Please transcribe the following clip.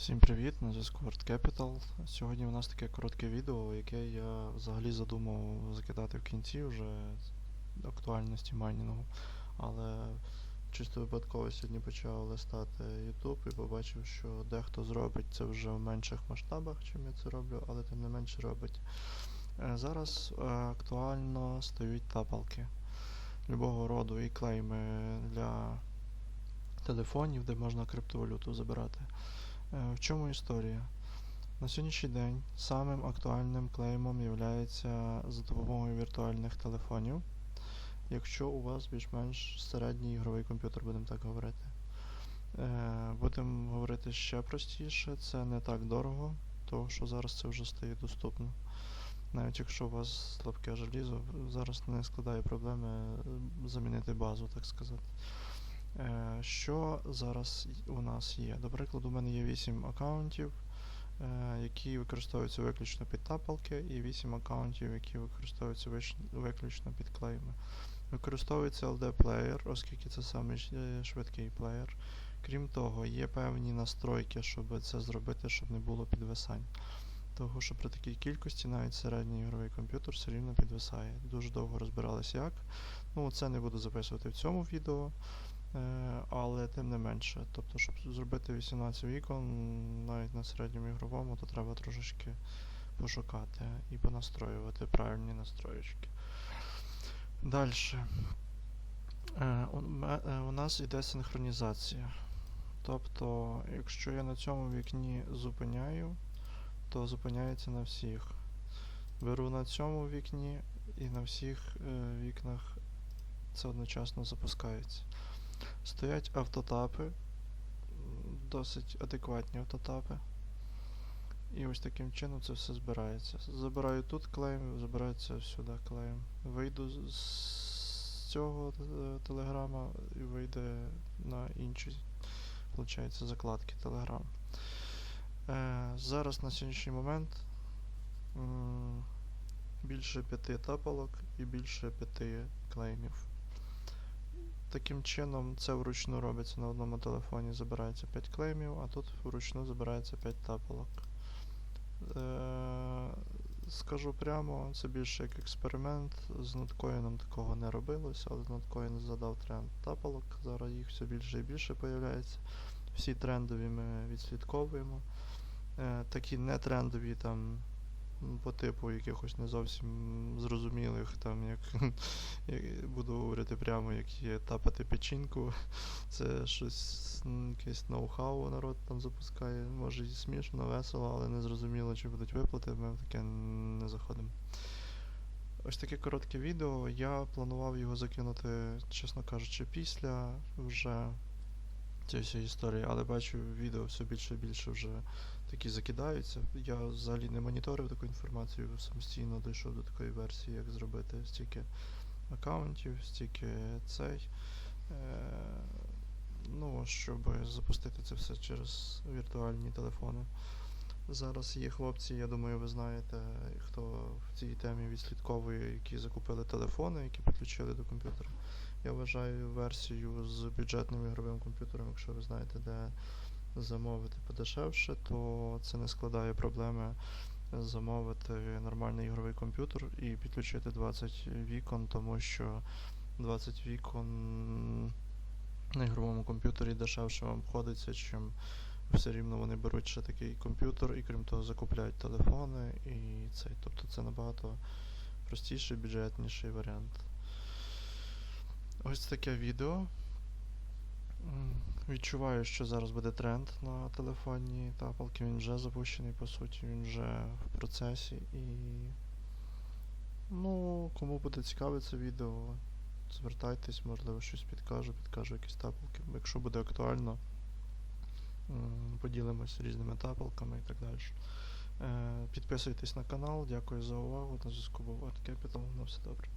Всім привіт, на зв'язку Art Capital. Сьогодні у нас таке коротке відео, яке я взагалі задумав закидати в кінці вже актуальності майнінгу. Але чисто випадково сьогодні почав листати YouTube і побачив, що дехто зробить це вже в менших масштабах, чим я це роблю, але тим не менше робить. Е, Зараз е, актуально стають тапалки любого роду і клейми для телефонів, де можна криптовалюту забирати. Е, В чому історія? На сьогоднішній день самим актуальним клеймом є за допомогою віртуальних телефонів, якщо у вас більш-менш середній ігровий комп'ютер, будемо так говорити. Е, Будемо говорити ще простіше, це не так дорого, тому що зараз це вже стає доступно. Навіть якщо у вас слабке желізо, зараз не складає проблеми е, замінити базу, так сказати. Е, Що зараз у нас є? До прикладу, у мене є 8 аккаунтів, е, які використовуються виключно під тапалки, і 8 аккаунтів, які використовуються виключно під клейми. Використовується LD плеєр, оскільки це самий ш- е, швидкий плеєр. Крім того, є певні настройки, щоб це зробити, щоб не було підвисань. Того, що при такій кількості навіть середній ігровий комп'ютер все рівно підвисає. Дуже довго розбиралися як. Ну, це не буду записувати в цьому відео. Е, але тим не менше. Тобто, щоб зробити 18 вікон навіть на середньому ігровому, то треба трошечки пошукати і понастроювати правильні настроєчки. Далі. Е, е, у нас йде синхронізація. Тобто, якщо я на цьому вікні зупиняю, то зупиняється на всіх. Беру на цьому вікні і на всіх е, вікнах це одночасно запускається. Стоять автотапи, досить адекватні автотапи. І ось таким чином це все збирається. Забираю тут клейм, забирається сюди клейм. Вийду з- цього е, телеграма і вийде на інші, виходить, закладки телеграм. Е, зараз на сьогоднішній момент більше п'яти тапалок і більше п'яти клеймів. Таким чином, це вручну робиться на одному телефоні, забирається 5 клеймів, а тут вручну забирається 5 тапалок. Е, скажу прямо, це більше як експеримент. З ноткоїном такого не робилося, але ноткоін задав тренд тапалок. Зараз їх все більше і більше появляється. Всі трендові ми відслідковуємо. Е, такі нетрендові там по типу якихось не зовсім зрозумілих, там як буду говорити прямо, як є тапати печінку. Це щось, якесь ноу-хау народ там запускає. Може і смішно, весело, але не зрозуміло, чи будуть виплати, ми в таке не заходимо. Ось таке коротке відео. Я планував його закинути, чесно кажучи, після вже цієї історії, але бачу, відео все більше і більше вже такі закидаються. Я взагалі не моніторив таку інформацію, самостійно дійшов до такої версії, як зробити стільки аккаунтів, стільки цей. Е, ну, щоб запустити це все через віртуальні телефони. Зараз є хлопці, я думаю, ви знаєте, хто в цій темі відслідковує, які закупили телефони, які підключили до комп'ютера. Я вважаю версію з бюджетним ігровим комп'ютером, якщо ви знаєте, де замовити подешевше, то це не складає проблеми замовити нормальний ігровий комп'ютер і підключити 20 вікон, тому що 20 вікон на ігровому комп'ютері дешевше вам обходиться, чим все рівно вони беруть ще такий комп'ютер і крім того закупляють телефони і цей. Тобто це набагато простіший, бюджетніший варіант. Ось таке відео. Відчуваю, що зараз буде тренд на телефонні тапалки. Він вже запущений, по суті, він вже в процесі. І. Ну, кому буде цікаве це відео, звертайтесь, можливо, щось підкажу, підкажу якісь тапалки. Якщо буде актуально, поділимось різними тапалками і так далі. Е, Підписуйтесь на канал, дякую за увагу. На зв'язку був Art Capital. На все добре.